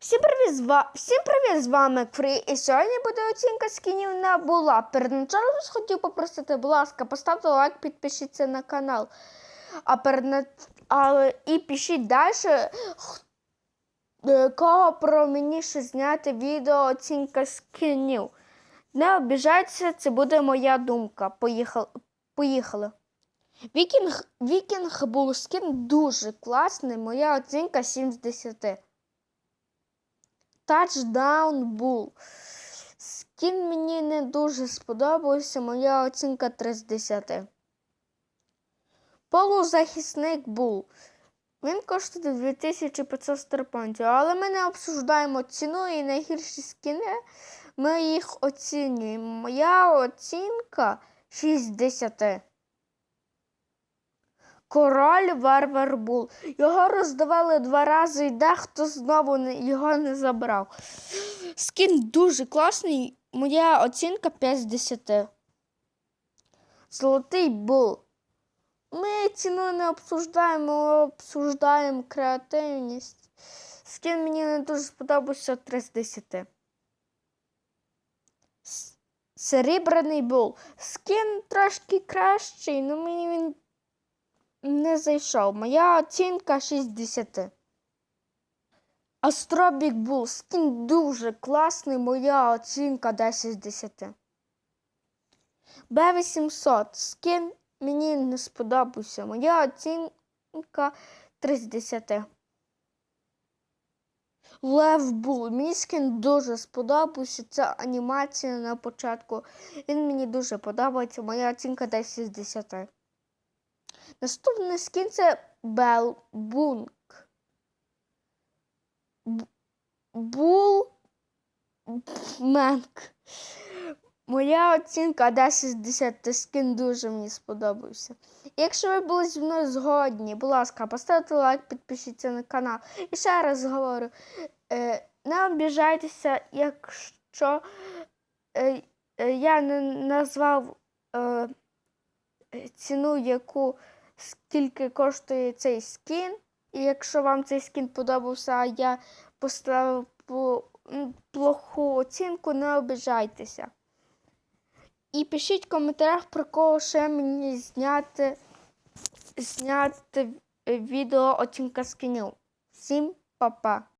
Всім привіт, з. Всім привіт, з вами Фрі. І сьогодні буде оцінка скінів на була. Перед началом хотів попросити, будь ласка, поставте лайк, підпишіться на канал. А перед Але і пишіть далі, е, кого про мені ще зняти відео оцінка скінів. Не обіжайтеся, це буде моя думка. Поїхали. Поїхали. Вікінг, Вікінг був скін дуже класний. Моя оцінка 7 з 10. Touchdown Bull. Скін мені не дуже сподобався, моя оцінка 3 з 10. Полузахисник Bull. Він коштує 2500 старпонтів, але ми не обсуждаємо ціну і найгірші скіни. Ми їх оцінюємо. Моя оцінка 6 з 10. Король Варвар Бул. Його роздавали два рази і дехто знову його не забрав. Скін дуже класний. Моя оцінка 5 з 10. Золотий Бул. Ми ціну не обсуждаємо, ми обсуждаємо креативність. Скін мені не дуже сподобався 3 з 10. Серебряний Бул. Скін трошки кращий, але мені він не зайшов. Моя оцінка 6 з 10. Астробік Бул. Скін дуже класний. Моя оцінка 10 з 10. Б800. Скін мені не сподобався. Моя оцінка 3 з 10. Лев Бул. Мені скін дуже сподобався. Це анімація на початку. Він мені дуже подобається. Моя оцінка 10 з 10. Наступний скін це Белбунк. Б- Бул Менк. Моя оцінка 10 з 10. Скін дуже мені сподобався. Якщо ви були зі мною згодні, будь ласка, поставте лайк, підпишіться на канал. І ще раз говорю, е, не обіжайтеся, якщо е, е, я не назвав ціну, яку скільки коштує цей скін. І якщо вам цей скін подобався, а я поставив плоху оцінку, не обижайтеся. І пишіть в коментарях, про кого ще мені зняти, зняти відео оцінка скінів. Всім па-па!